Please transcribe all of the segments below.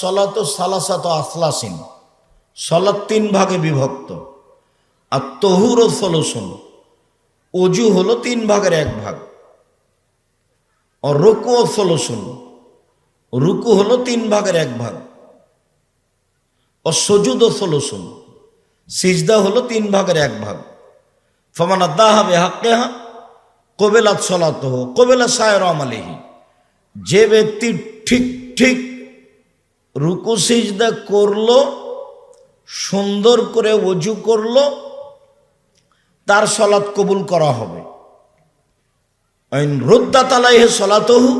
সলাত সালাসাত আসলাসিন সলাৎ তিন ভাগে বিভক্ত। আর তহুর ও সলসন। অজু হলো তিন ভাগের এক ভাগ। আর রুকু ও সলসন। রুকু হলো তিন ভাগের এক ভাগ। ও সজুদ ও সলসন। সিজদা হলো তিন ভাগের এক ভাগ। ফমান আদাহ হবে হাক্কে হা কবেলা সলাত হো কবেলা সায়র আমালেহি যে ব্যক্তি ঠিক ঠিক রুকু সিজদা করল, সুন্দর করে অজু করল, তার সলাৎ কবুল করা হবে। আইন রোদ্দা তালাইহে সলাতহু,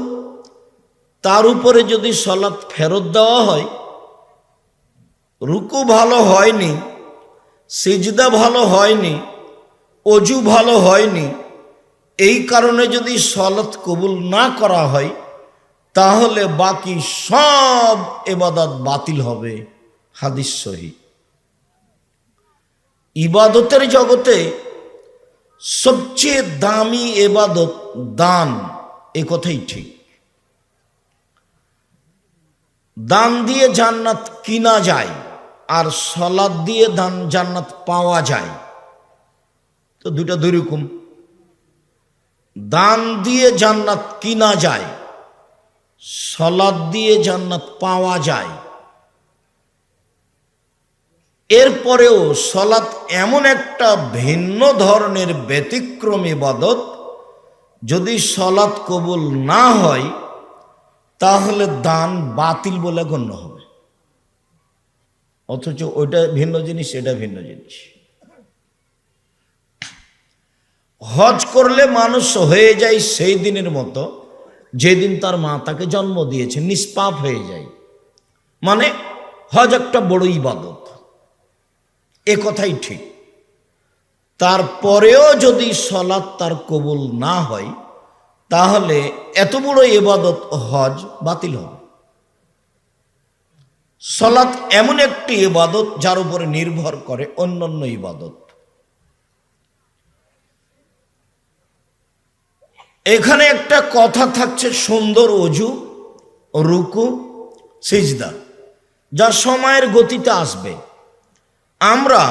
তার উপরে যদি সলাৎ ফেরত দেওয়া হয়, রুকু ভালো হয়নি, সিজদা ভালো হয়নি অজু ভালো হয়নি, এই কারণে যদি সলাৎ কবুল না করা হয় তাহলে বাকি সব এবাদত বাতিল হবে। হাদিস সহি। ইবাদতের জগতে সবচেয়ে দামি এবাদত দান এ কথাই ঠিক। দান দিয়ে জান্নাত কিনা যায় আর সলাদ দিয়ে দান জান্নাত পাওয়া যায়, তো দুটা দুই রকম। দান দিয়ে জান্নাত কিনা যায় সলাদ দিয়ে জান্নাত পাওয়া যায়। এরপরেও সলাৎ এমন একটা ভিন্ন ধরনের ব্যতিক্রম ইবাদত, যদি সলাৎ কবুল না হয়, তাহলে দান বাতিল বলে গণ্য হবে। অথচ ওইটা ভিন্ন জিনিস, এটা ভিন্ন জিনিস। হজ করলে মানুষ হয়ে যায় সেই দিনের মতো যেদিন তার মা তাকে জন্ম দিয়েছে, নিষ্পাপ হয়ে যায়। মানে হজ একটা বড় ইবাদত। এ কথাই ঠিক। তারপরেও যদি সলাৎ তার কবুল না হয়, তাহলে এত বড় এবাদত হজ বাতিল হবে। সলাৎ এমন একটি ইবাদত যার উপরে নির্ভর করে অন্যান্য ইবাদত। এখানে একটা কথা থাকছে সুন্দর অজু, রুকু, সিজদা, যা সময়ের গতিতে আসবে। আমরা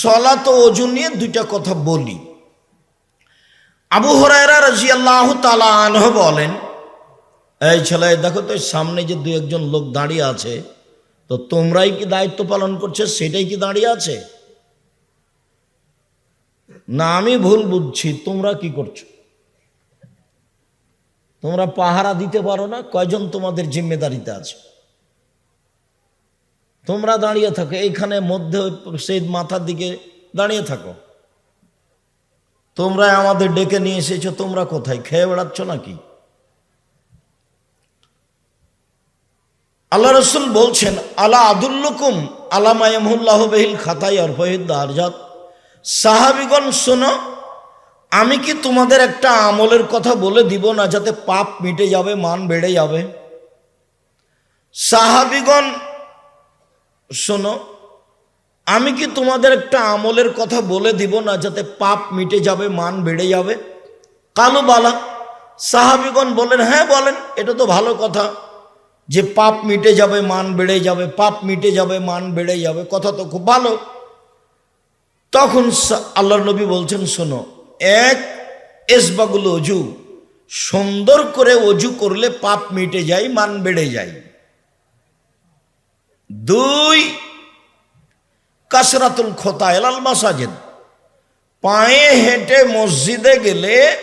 সলাত অজু নিয়ে দুইটা কথা বলি। আবু হরাইরা রাজি আল্লাহ তালা আনহ বলেন, এই ছেলে, দেখো তো, সামনে যে দু একজন লোক দাঁড়িয়ে আছে, তো তোমরাই কি দায়িত্ব পালন করছে? সেটাই কি দাঁড়িয়ে আছে? না, আমি ভুল বুঝছি, তোমরা কি করছ? তোমরা পাহারা দিতে পারো না, কয়জন তোমাদের জিম্মেদারিতে আছে? তোমরা দাঁড়িয়ে থাকো, এইখানে মধ্যে সেই মাথার দিকে দাঁড়িয়ে থাকো। তোমরা আমাদের ডেকে নিয়ে এসেছ, তোমরা কোথায়? খেয়ে বেড়াচ্ছ নাকি? আল্লাহ রসুল বলছেন, আলা আদুল্লুকুম আলামায়ামুল্লাহ বেহিল খাতাই আর ফহিদ আরজাত সাহাবিগণ শোনো আমি কি তোমাদের একটা আমলের কথা বলে দিব না যাতে পাপ মিটে যাবে, মান বেড়ে যাবে? সাহাবিগণ, শোনো, আমি কি তোমাদের একটা আমলের কথা বলে দিব না যাতে পাপ মিটে যাবে, মান বেড়ে যাবে? কালো বালা, সাহাবিগণ বলেন হ্যাঁ বলেন, এটা তো ভালো কথা। যে পাপ মিটে যাবে, মান বেড়ে যাবে, পাপ মিটে যাবে, মান বেড়ে যাবে, কথা তো খুব ভালো। তখন আল্লাহর নবী বলছেন, শোনো এক এসবাগুলো অজু। সুন্দর করে অজু করলে পাপ মিটে যায়, মান বেড়ে যায়। দুই, কাসরাতুল খোতা এলাল মাসাজেদ। পায়ে হেঁটে মসজিদে গেলে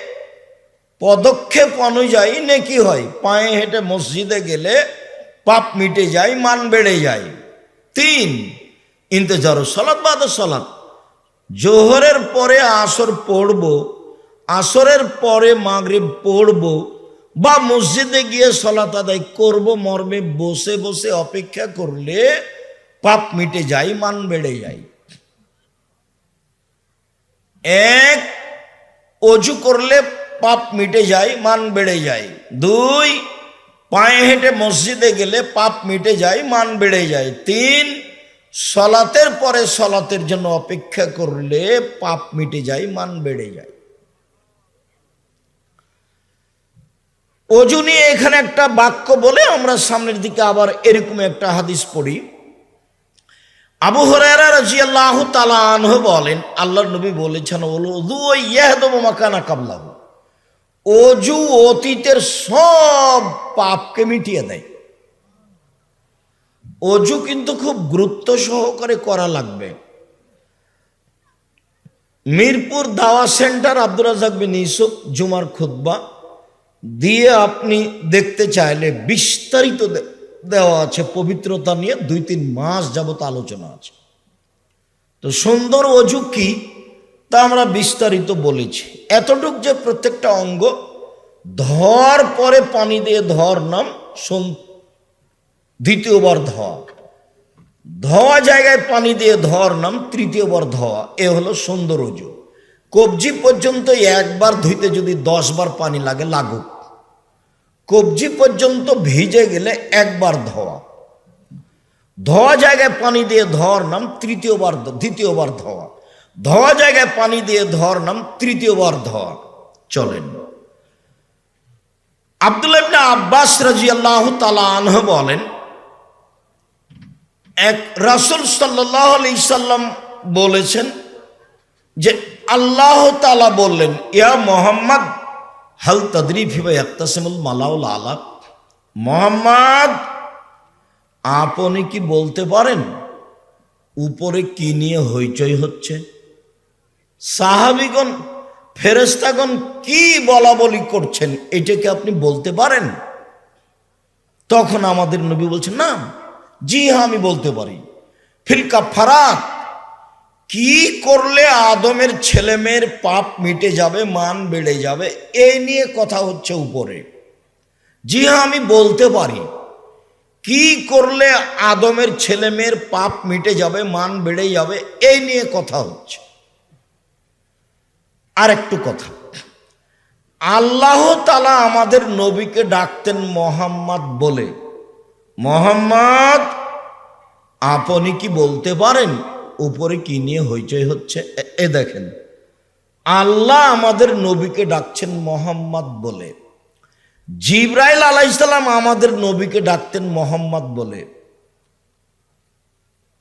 পদক্ষেপ অনুযায়ী নেকি হয়। পায়ে হেঁটে মসজিদে গেলে পাপ মিটে যায়, মান বেড়ে যায়। তিন ইন্তজার সলাৎ বাদ সলাৎ জোহরের পরে আসর পড়ব, আসরের পরে মাগরিব পড়ব বা মসজিদে গিয়ে সলাত আদায় করব, মর্মে বসে বসে অপেক্ষা করলে পাপ মিটে যায়, মান বেড়ে যায়। এক, অজু করলে পাপ মিটে যায়, মান বেড়ে যায়। দুই, পায়ে হেঁটে মসজিদে গেলে পাপ মিটে যায়, মান বেড়ে যায়। তিন সলাতের পরে সলাতের জন্য অপেক্ষা করলে পাপ মিটে যায়, মান বেড়ে যায়। অজু নিয়ে এখানে একটা বাক্য বলে আমরা সামনের দিকে আবার এরকম একটা হাদিস পড়ি। আবু হরারা রাজিয়াল্লাহ তালা আনহ বলেন, আল্লাহর নবী বলেছেন মাকানা কাবলাহু। অজু অতীতের সব পাপকে মিটিয়ে দেয়। অজু কিন্তু খুব গুরুত্ব সহকারে করা লাগবে। মিরপুর দাওয়া সেন্টার আব্দুর রাজাক বিন ইসুফ জুমার খুতবা দিয়ে আপনি দেখতে চাইলে বিস্তারিত দেওয়া আছে, পবিত্রতা নিয়ে দুই তিন মাস যাবত আলোচনা আছে। তো সুন্দর অজু কি তা আমরা বিস্তারিত বলেছি। এতটুক যে প্রত্যেকটা অঙ্গ ধর পরে পানি দিয়ে ধর নাম দ্বিতীয়বার ধোয়া। ধোয়া জায়গায় পানি দিয়ে ধর নাম তৃতীয়বার ধোয়া। এ হলো সুন্দর অজু। কবজি পর্যন্ত একবার ধুইতে যদি দশ বার পানি লাগে, লাগুক। কবজি পর্যন্ত ভিজে গেলে একবার ধোয়া। ধোয়া জায়গায় পানি দিয়ে ধর নাম তৃতীয়বার দ্বিতীয়বার ধোয়া ধোয়া। জায়গায় পানি দিয়ে ধর নাম তৃতীয়বার ধোয়া। চলেন। আব্দুল্লাহ আব্বাস রাজিয়াল্লাহু তাআলা আনহু বলেন এক রাসূল সাল্লাল্লাহু আলাইহি সাল্লাম বলেছেন যে আল্লাহ তালা বললেন, ইয়া মোহাম্মদ, হাল তাদরি ফিবা ইয়াক্তাসিমুল মালাউল আলা? মোহাম্মদ, আপনি কি বলতে পারেন উপরে কি নিয়ে হইচই হচ্ছে? সাহাবিগণ ফেরেস্তাগণ কি বলা বলি করছেন এটাকে আপনি বলতে পারেন? তখন আমাদের নবী বলছেন, না জি হ্যাঁ আমি বলতে পারি। ফিলকা ফারাত, কি করলে আদমের ছেলে মেয়ের পাপ মিটে যাবে, মান বেড়ে যাবে, এই নিয়ে কথা হচ্ছে উপরে। জি হ্যাঁ আমি বলতে পারি। কি করলে আদমের ছেলে মেয়ের পাপ মিটে যাবে, মান বেড়ে যাবে, এই নিয়ে কথা হচ্ছে। আর একটু কথা। আল্লাহ তালা আমাদের নবীকে ডাকতেন মোহাম্মদ বলে। মোহাম্মদ, আপনি কি বলতে পারেন উপরে কি নিয়ে হইচই হচ্ছে? এ- দেখেন, আল্লাহ আমাদের নবীকে ডাকছেন মোহাম্মদ বলে। জিব্রাইল আলাইসাল্লাম আমাদের নবীকে ডাকতেন মোহাম্মদ বলে।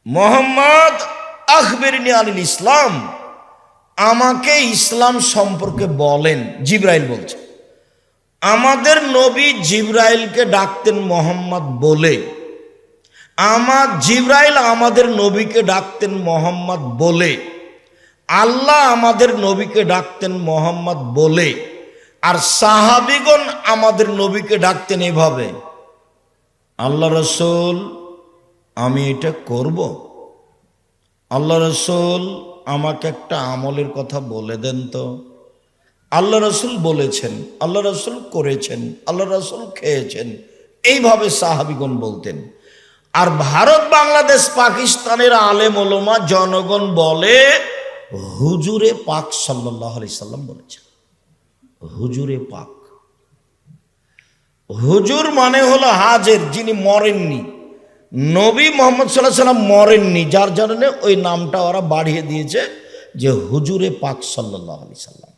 মোহাম্মদ, আখবেরিনী আলিল ইসলাম, আমাকে ইসলাম সম্পর্কে বলেন, জিব্রাইল বলছে। আমাদের নবী জিব্রাইলকে ডাকতেন মোহাম্মদ বলে। আমার জিব্রাইল আমাদের নবীকে ডাকতেন মোহাম্মদ বলে। আল্লাহ আমাদের নবীকে ডাকতেন মোহাম্মদ বলে। আর সাহাবিগণ আমাদের নবীকে ডাকতেন এভাবে, আল্লাহ রসুল, আমি এটা করব। আল্লাহ রসুল, আমাকে একটা আমলের কথা বলে দেন তো। আল্লাহ রসুল বলেছেন, আল্লাহ রসুল করেছেন, আল্লাহ রসুল খেয়েছেন। এইভাবে সাহাবিগণ বলতেন। আর ভারত, বাংলাদেশ, পাকিস্তানের আলেম ওলমা, জনগণ বলে, হুজুরে পাক সাল্লাহ আলি সাল্লাম বলেছেন। হুজুরে পাক। হুজুর মানে হলো হাজের, যিনি মরেননি। নবী মোহাম্মদ সাল্লাহ সাল্লাম মরেননি, যার জন্যে ওই নামটা ওরা বাড়িয়ে দিয়েছে যে হুজুরে পাক সাল্লাহ আলি সাল্লাম।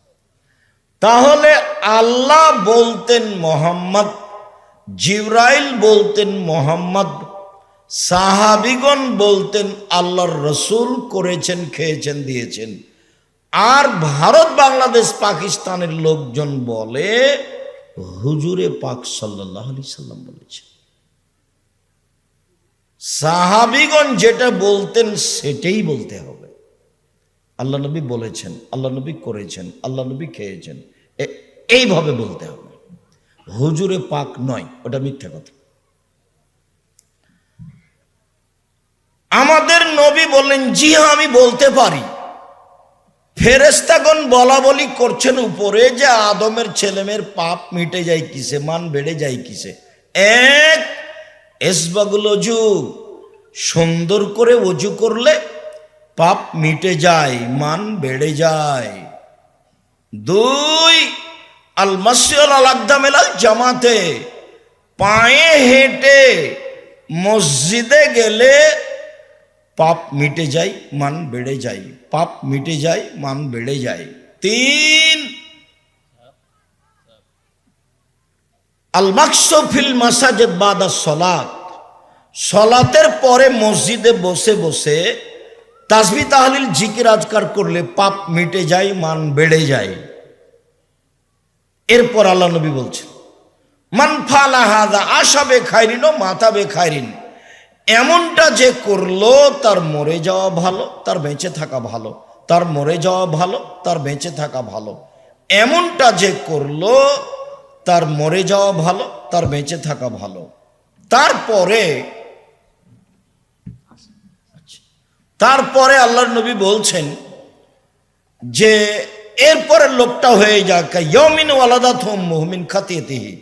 তাহলে আল্লাহ বলতেন মোহাম্মদ, জিব্রাইল বলতেন মোহাম্মদ, সাহাবিগণ বলতেন আল্লাহর রসুল করেছেন, খেয়েছেন, দিয়েছেন। আর ভারত, বাংলাদেশ, পাকিস্তানের লোকজন বলে, হুজুরে পাক সাল্লাহ আলি সাল্লাম বলেছে। সাহাবিগণ যেটা বলতেন সেটাই বলতে হবে। আল্লাহ নবী বলেছেন, আল্লাহ নবী করেছেন, আল্লাহ নবী খেয়েছেন। এইভাবে বলতে হবে। হুজুরে পাক নয়, ওটা মিথ্যা কথা। আমাদের নবী বললেন, জি হ্যাঁ আমি বলতে পারি। ফেরেস্তাগণ বলা বলি করছেন উপরে যে আদমের ছেলেমেয়ের পাপ মিটে যায় কিসে, মান বেড়ে যায় কিসে। এক, এসবাগুল অজু, সুন্দর করে অজু করলে পাপ মিটে যায়, মান বেড়ে যায়। দুই আল মাসিয়াল আল আকদামেলাল জামাতে পায়ে হেঁটে মসজিদে গেলে পাপ মিটে যায়, মান বেড়ে যায়। পাপ মিটে যায়, মান বেড়ে যায়। তিন আল মাকসফিল মাসাজেদ বাদা সলাত। সলাতের পরে মসজিদে বসে বসে তাসবি তাহলিল জিকির আজকার করলে পাপ মিটে যায়, মান বেড়ে যায়। এরপর আল্লাহ নবী বলছেন, মান ফালা হাদা আশাবে খাইরিন ও মাথাবে খাইরিন। এমনটা যে করল, তার মরে যাওয়া ভালো, তার বেঁচে থাকা ভালো, তার মরে যাওয়া ভালো, তার বেঁচে থাকা ভালো। এমনটা যে করল, তার মরে যাওয়া ভালো, তার বেঁচে থাকা ভালো। তারপরে তারপরে আল্লাহর নবী বলছেন যে এরপরে লোকটা হয়ে যাক ইয়মিন ওয়ালাদা থম মোহমিন খাতিয়েতিহি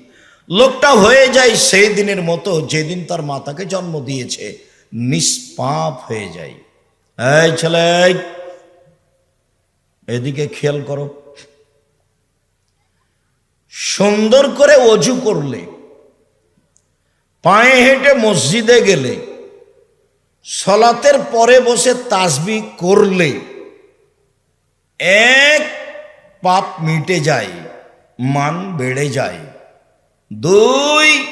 লোকটা হয়ে যায় সেই দিনের মতো যেদিন তার মাতাকে জন্ম দিয়েছে, নিষ্পাপ হয়ে যায়। এই ছেলে, এদিকে খেয়াল করো। সুন্দর করে অজু করলে, পায়ে হেঁটে মসজিদে গেলে সলাতের পরে বসে তাসবি করলে এক পাপ মিটে যায়, মান বেড়ে যায়। দুই,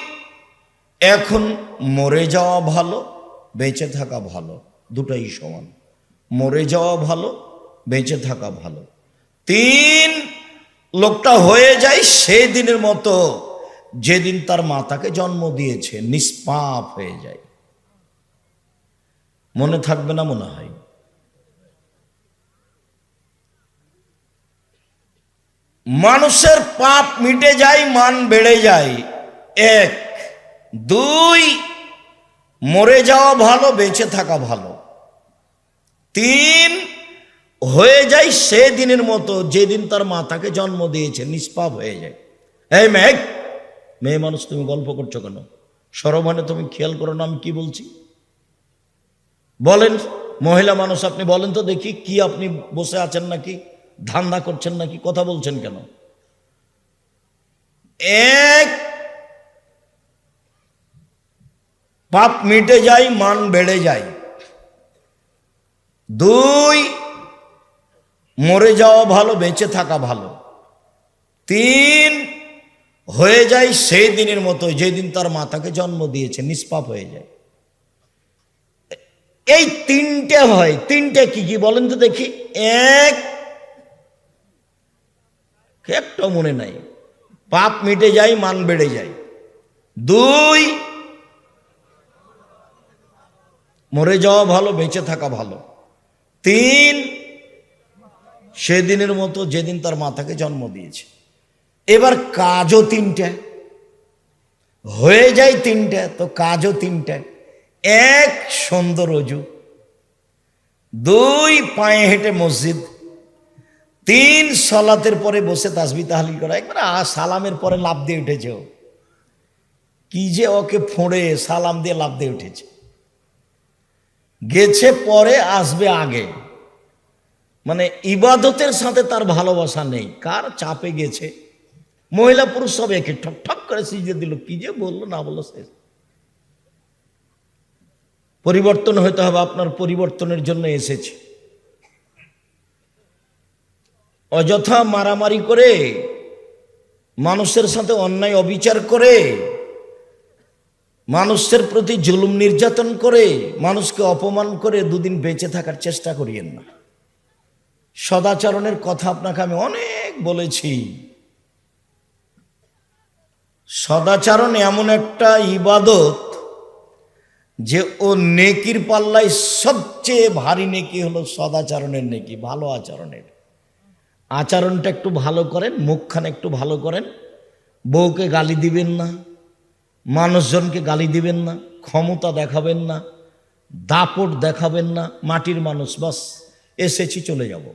এখন মরে যাওয়া ভালো, বেঁচে থাকা ভালো, দুটাই সমান। মরে যাওয়া ভালো, বেঁচে থাকা ভালো। তিন, লোকটা হয়ে যায় সেই দিনের মতো, যেদিন তার মাতাকে জন্ম দিয়েছে, নিষ্পাপ হয়ে যায়। মনে থাকবে না মনে হয়। মানুষের পাপ মিটে যায়, মান বেড়ে যায়। এক। দুই, মরে যাওয়া ভালো, বেঁচে থাকা ভালো। তিন, হয়ে যায় সে দিনের মতো, যেদিন তার মাতাকে জন্ম দিয়েছে, নিষ্পাপ হয়ে যায়। এই মেঘ মেয়ে মানুষ তুমি গল্প করছ কেন? সরমানে তুমি খেয়াল করো না আমি কি বলছি? বলেন, মহিলা মানুষ, আপনি বলেন তো দেখি কি আপনি বসে আছেন নাকি, ধান্দা করছেন নাকি, কথা বলছেন কেন? এক, পাপ মিটে যায়, মান বেড়ে যায়। দুই, মরে যাওয়া ভালো, বেঁচে থাকা ভালো। তিন, হয়ে যায় সেই দিনের মতো যেদিন তার মাতাকে জন্ম দিয়েছে, নিষ্পাপ হয়ে যায়। এই তিনটে হয়, তিনটে কি কি বলেন তো দেখি। এক, একটা মনে নাই। পাপ মিটে যায়, মান বেড়ে যায়। দুই, মরে যাওয়া ভালো, বেঁচে থাকা ভালো। তিন, সেদিনের মতো যেদিন তার মাথাকে জন্ম দিয়েছে। এবার কাজও তিনটে। হয়ে যায় তিনটে, তো কাজও তিনটে। এক সুন্দর অজু। দুই পায়ে হেঁটে মসজিদ। তিন সলাতের পরে বসে তাসবি তাহলিল করা। একবার সালামের পরে লাভ দিয়ে উঠেছে ও। কি যে ওকে ফোঁড়ে, সালাম দিয়ে লাভ দিয়ে উঠেছে। গেছে পরে, আসবে আগে। মানে ইবাদতের সাথে তার ভালোবাসা নেই। কার চাপে গেছে? মহিলা পুরুষ সব একে ঠক ঠক করে সিজে দিল। কি যে বলল না বলল শেষ। পরিবর্তন হতে হবে, আপনার পরিবর্তনের জন্য এসেছে। অযথা মারামারি করে, মানুষের সাথে অন্যায় অবিচার করে, মানুষের প্রতি জুলুম নির্যাতন করে, মানুষকে অপমান করে দুদিন বেঁচে থাকার চেষ্টা করিয়েন না। সদাচরণের কথা আপনাকে আমি অনেক বলেছি। সদাচরণ এমন একটা ইবাদত যে ও নেকির পাল্লায় সবচেয়ে ভারী নেকি হলো সদাচরণের নেকি, ভালো আচরণের। আচরণটা একটু ভালো করেন, মুখখানে একটু ভালো করেন, বউকে গালি দিবেন না, মানুষজনকে গালি দিবেন না, ক্ষমতা দেখাবেন না, দাপট দেখাবেন না, মাটির মানুষ, বাস, এসেছি চলে যাব।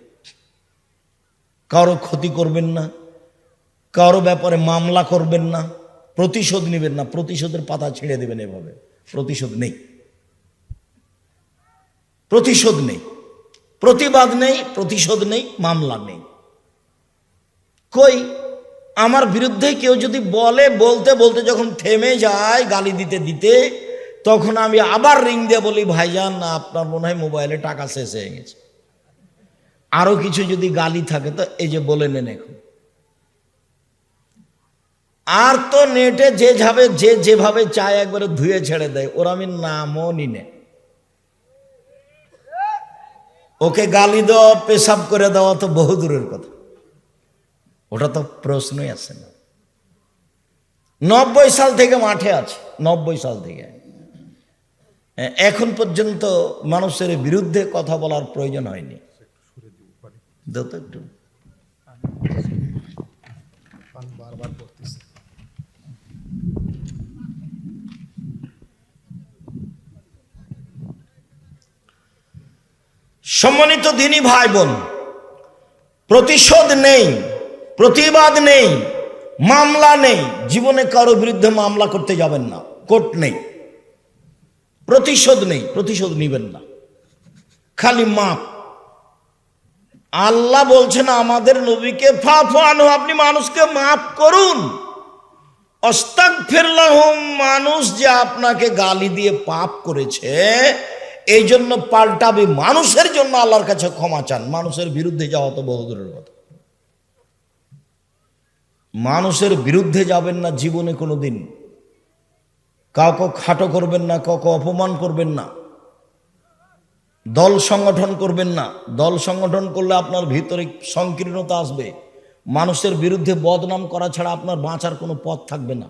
কারও ক্ষতি করবেন না, কারও ব্যাপারে মামলা করবেন না, প্রতিশোধ নেবেন না, প্রতিশোধের পাতা ছিঁড়ে দেবেন এভাবে। প্রতিশোধ নেই। প্রতিশোধ নেই। প্রতিবাদ নেই, প্রতিশোধ নেই, মামলা নেই। কই? আমার বিরুদ্ধে কেউ যদি বলে, বলতে বলতে যখন থেমে যায় গালি দিতে দিতে, তখন আমি আবার রিং দিয়ে বলি, ভাইজান না আপনার মনে হয় মোবাইলে টাকা শেষ হয়ে গেছে। আরও কিছু যদি গালি থাকে, তো এই যে বলে নেন এখন। আর তো নেটে যে যাবে, যে যেভাবে চায় একবারে ধুয়ে ছেড়ে দেয়। ওর আমি নামও নিনে ওকে গালি দেওয়া, পেশাব করে দেওয়া তো বহু দূরের কথা। ওটা তো প্রশ্নই আসে না। নব্বই সাল থেকে মাঠে আছে, নব্বই সাল থেকে। এখন পর্যন্ত মানুষের বিরুদ্ধে কথা বলার প্রয়োজন হয়নি। একটু। সম্মানিত দিনী ভাই বোন, প্রতিশোধ নেই, প্রতিবাদ নেই, মামলা নেই, জীবনে কারও বিরুদ্ধে মামলা করতে যাবেন না, কোর্ট নেই, প্রতিশোধ নেই, প্রতিশোধ নিবেন না। খালি মাপ। আল্লাহ বলছেন, আমাদের নবীকে ফাফানো, আপনি মানুষকে মাফ করুন। অস্তাক ফেরলাহম মানুষ যে আপনাকে গালি দিয়ে পাপ করেছে এই জন্য পাল্টাবে মানুষের জন্য আল্লাহর কাছে ক্ষমা চান। মানুষের বিরুদ্ধে যাওয়া তো বহুদূরের কথা। মানুষের বিরুদ্ধে যাবেন না জীবনে কোনো দিন কাউকে খাটো করবেন না, কাউকে অপমান করবেন না। দল সংগঠন করবেন না। দল সংগঠন করলে আপনার ভিতরে সংকীর্ণতা আসবে। মানুষের বিরুদ্ধে বদনাম করা ছাড়া আপনার বাঁচার কোনো পথ থাকবে না।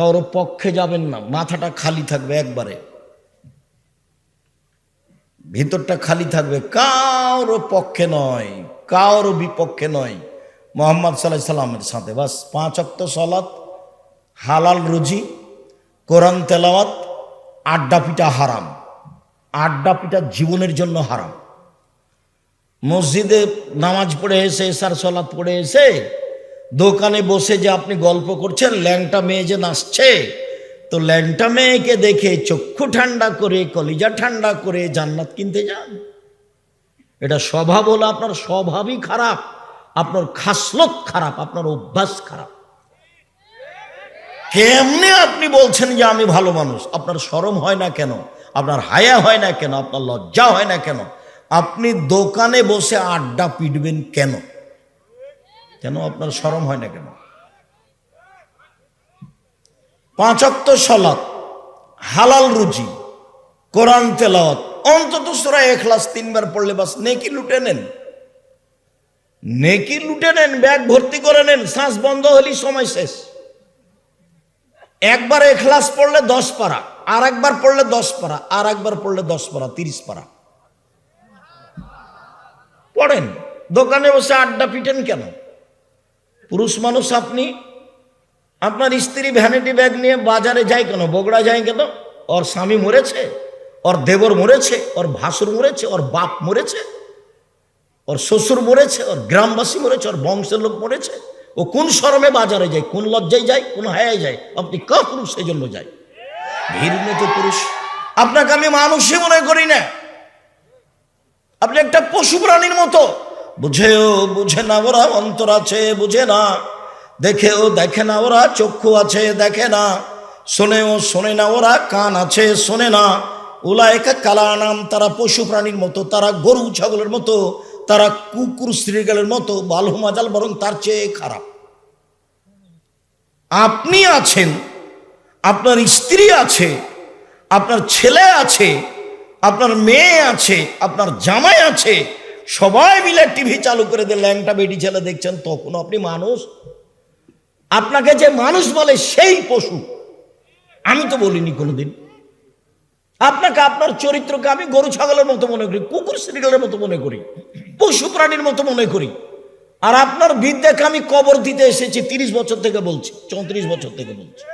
কারোর পক্ষে যাবেন না, মাথাটা খালি থাকবে একবারে। ভিতরটা খালি থাকবে, কারও পক্ষে নয়, কারও বিপক্ষে নয়। মোহাম্মদ সাল্লাহ সাল্লামের সাথে, বাস পাঁচ অক্ত সলাৎ হালাল রুজি, কোরআন তেলাওয়াত, আড্ডা পিটা হারাম। আড্ডা পিটা জীবনের জন্য হারাম। মসজিদে নামাজ পড়ে এসে, এসার সলাৎ পড়ে এসে দোকানে বসে যে আপনি গল্প করছেন, ল্যাংটা মেয়ে যে নাচছে, তো ল্যাংটা মেয়েকে দেখে চক্ষু ঠান্ডা করে, কলিজা ঠান্ডা করে জান্নাত কিনতে যান। এটা স্বভাব হলো আপনার স্বভাবই খারাপ, আপনার খাসলত খারাপ, আপনার অভ্যাস খারাপ। কেমনে আপনি বলছেন যে আমি ভালো মানুষ? আপনার শরম হয় না কেন? আপনার হায়া হয় না কেন? আপনার লজ্জা হয় না কেন? আপনি দোকানে বসে আড্ডা পিটবেন কেন? কেন আপনার শরম হয় না কেন? পাঁচক্ত সলাৎ হালাল রুচি কোরআন তেলাওয়াত, অন্তত সুরা এখলাস তিনবার পড়লে বাস নেকি লুটে নেন। নেকি লুটে নেন, ব্যাগ ভর্তি করে নেন, শ্বাস বন্ধ হলেই সময় শেষ। একবার এখলাস পড়লে দশ পারা আর একবার পড়লে দশ পারা আর একবার পড়লে দশ পারা, তিরিশ পারা। পড়েন, দোকানে বসে আড্ডা পিটেন কেন? পুরুষ মানুষ আপনি, আপনার স্ত্রী ভ্যানিটি ব্যাগ নিয়ে বাজারে যায় কেন? বগড়া যায় কেন? ওর স্বামী মরেছে, ওর দেবর মরেছে, ওর ভাসুর মরেছে, ওর বাপ মরেছে, ওর শ্বশুর মরেছে, ওর গ্রামবাসী মরেছে, ওর বংশের লোক মরেছে। ও কোন শরমে বাজারে যায়, কোন লজ্জায় যায়, কোন হায়ায় যায়? আপনি ক পুরুষ সেই জন্য যায় ঘৃণিত পুরুষ। আপনাকে আমি মানুষই মনে করি না। আপনি একটা পশু প্রাণীর মতো। বুঝেও বুঝে না, ওরা অন্তর আছে, বুঝে না। দেখেও দেখে না, ওরা চক্ষু আছে, দেখে না। শোনেও শোনে না, ওরা কান আছে, শোনে না। উলায়কা কালা নাম তারা পশু প্রাণীর মতো, তারা গরু ছাগলের মতো, তারা কুকুর শ্রীগালের মতো বালু মাজাল বরং তার চেয়ে খারাপ। আপনি আছেন, আপনার স্ত্রী আছে, আপনার ছেলে আছে, আপনার মেয়ে আছে, আপনার জামাই আছে সবাই মিলে টিভি চালু করে দিয়ে ল্যাংটা বেটি ছেলে দেখছেন তখন আপনি মানুষ। আপনাকে যে মানুষ বলে সেই পশু, আমি তো বলিনি কোনোদিন। আপনাকে আপনার চরিত্রকে আমি গরু, ছাগলের মতো মনে করি, কুকুর শ্রীগালের মতো মনে করি, পশু প্রাণীর মতো মনে করি। আর আপনার বিদ্যাকে আমি কবর দিতে এসেছি, তিরিশ বছর থেকে বলছি, চৌত্রিশ বছর থেকে বলছি।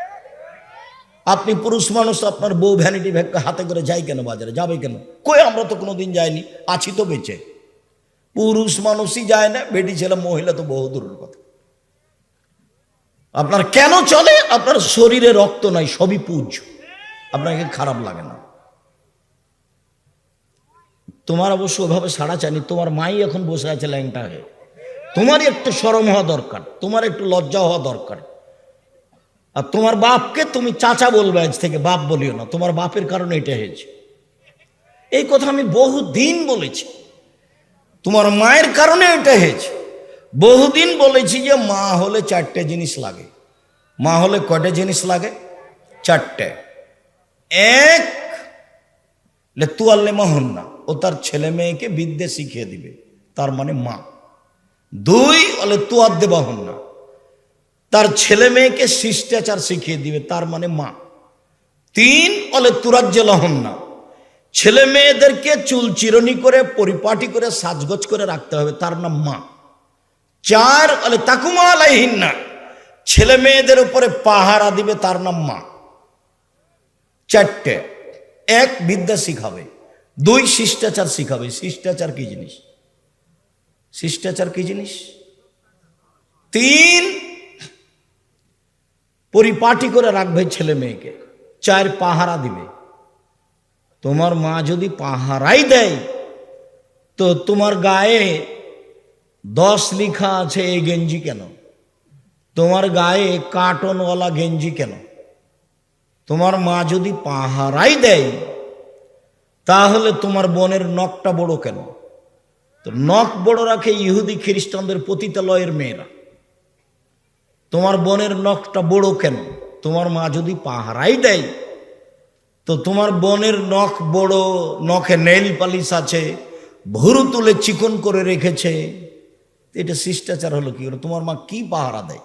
আপনি পুরুষ মানুষ, আপনার বউ ভ্যানিটি ব্যাগ হাতে করে যাই কেন বাজারে? যাবে কেন? কই আমরা তো কোনোদিন যাইনি, আছি তো বেঁচে। পুরুষ মানুষই যায় না, বেটি ছেলে, মহিলা তো বহু দূরের কথা। আপনার কেন চলে? আপনার শরীরে রক্ত নাই, সবই পুজ। আপনাকে খারাপ লাগে না। তোমার অবশ্য ওভাবে সাড়া চায়নি, তোমার মাই এখন বসে আছে ল্যাংটা হয়ে। তোমারই একটু সরম হওয়া দরকার, তোমার একটু লজ্জা হওয়া দরকার। আর তোমার বাপকে তুমি চাচা বলবে আজ থেকে, বাপ বলিও না, তোমার বাপের কারণে এটা হয়েছে। এই কথা আমি বহু দিন বলেছি। তোমার মায়ের কারণে এটা হয়েছে। বহুদিন বলেছি যে মা হলে চারটে জিনিস লাগে। মা হলে কয়টা জিনিস লাগে? চারটে। এক, লে তু আল্লে মাহন না ও তার ছেলে মেয়েকে বিদ্যে শিখিয়ে দিবে, তার মানে মা। দুই অলে তু আদ্যে বাহন না তার ছেলে মেয়েকে শিষ্টাচার শিখিয়ে দিবে, তার মানে মা। তিন অলে তুরাজ্য লহন না ছেলে মেয়েদেরকে চুল চিরনি করে, পরিপাটি করে, সাজগোজ করে রাখতে হবে। তার নাম মা। চার অলে তাকুমা না ছেলে মেয়েদের উপরে পাহারা দিবে, তার নাম মা। চারটে। এক, বিদ্যা শিখাবে। দুই, শিষ্টাচার শিখাবে। শিষ্টাচার কি জিনিস? শিষ্টাচার কি জিনিস? তিন, পরিপাটি করে রাখবে ছেলে মেয়েকে। চার, পাহারা দিবে। তোমার মা যদি পাহারাই দেয়, তো তোমার গায়ে দশ লিখা আছে এই গেঞ্জি কেন? তোমার গায়ে কার্টনওয়ালা গেঞ্জি কেন? তোমার মা যদি পাহারাই দেয়, তাহলে তোমার বোনের নখটা বড় কেন? তো নখ বড় রাখে ইহুদি খ্রিস্টানদের পতিতালয়ের মেয়েরা। তোমার বোনের নখটা বড় কেন? তোমার মা যদি পাহারাই দেয় তো তোমার বোনের নখ বড়, নখে নেল পালিশ আছে, ভুরু তুলে চিকন করে রেখেছে। এটা শিষ্টাচার হলো কি? হলো তোমার মা কি পাহারা দেয়?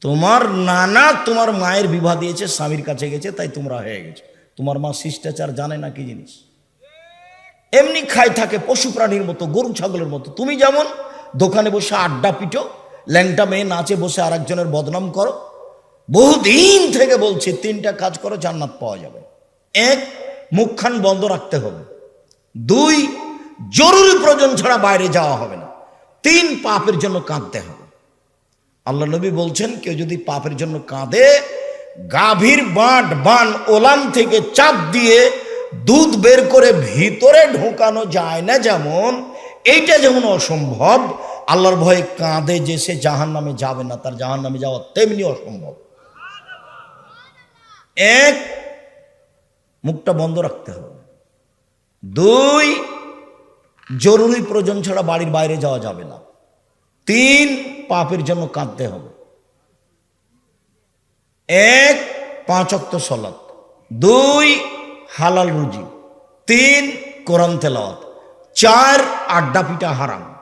তোমার নানা তোমার মায়ের বিবাহ দিয়েছে, স্বামীর কাছে গেছে, তাই তোমরা হয়ে গেছে। তোমার মা শিষ্টাচার জানে না কি জিনিস? এমনি খায় থাকে পশু প্রাণীর মতো, গরু ছাগলের মতো। তুমি যেমন দোকানে বসে আড্ডা পিটো, ল্যাংটা মেয়ে নাচে বসে আর একজনের বদনাম করো, বহুদিন থেকে বলছে, তিনটা কাজ করো, জান্নাত পাওয়া যাবে। এক, মুখখান বন্ধ রাখতে হবে। দুই, জরুরি প্রয়োজন ছাড়া বাইরে যাওয়া হবে না। তিন, পাপের জন্য কাঁদতে হবে। আল্লাহ নবী বলছেন, কেউ যদি পাপের জন্য কাঁদে, গাভীর বাঁট, বান ওলান থেকে চাপ দিয়ে দুধ বের করে ভিতরে ঢোকানো যায় না যেমন, এইটা যেমন অসম্ভব, আল্লাহর ভয়ে কাঁদে যে সে জাহান নামে যাবে না, তার জাহান নামে যাওয়া তেমনি অসম্ভব। এক মুখটা বন্ধ রাখতে হবে। দুই, জরুরি প্রয়োজন ছাড়া বাড়ির বাইরে যাওয়া যাবে না। তিন, পাপের জন্য কাঁদতে হবে। এক, পাঁচ অক্ত সলাৎ। দুই, হালাল রুজি। তিন, কোরআন তেলাওয়াত। চার, আড্ডা পিটা হারাম।